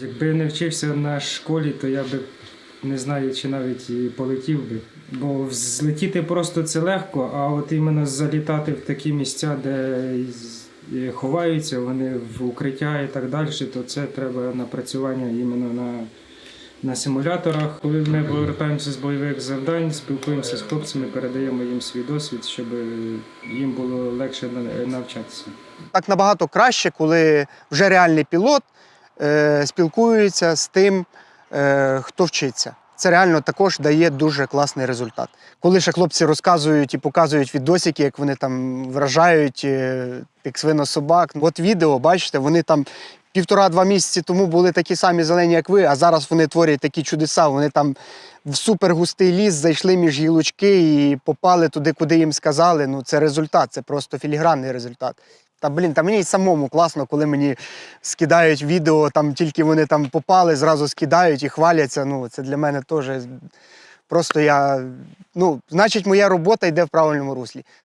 Якби не вчився на школі, то я би не знаю, чи навіть і полетів би. Бо злетіти просто це легко, а от іменно залітати в такі місця, де ховаються, вони в укриття і так далі, то це треба напрацювання іменно на, на симуляторах. Коли ми повертаємося з бойових завдань, спілкуємося з хлопцями, передаємо їм свій досвід, щоб їм було легше навчатися. Так набагато краще, коли вже реальний пілот е, спілкується з тим, е, хто вчиться. Це реально також дає дуже класний результат. Коли ще хлопці розказують і показують відосики, як вони там вражають, е, як свинособак. От відео, бачите, вони там півтора-два місяці тому були такі самі зелені, як ви, а зараз вони творять такі чудеса. Вони там в супергустий ліс зайшли між гілочки і попали туди, куди їм сказали. Ну, це результат, це просто філігранний результат. Та блін, та мені й самому класно, коли мені скидають відео, там тільки вони там попали, зразу скидають і хваляться. Ну, це для мене теж просто я. Ну, значить, моя робота йде в правильному руслі.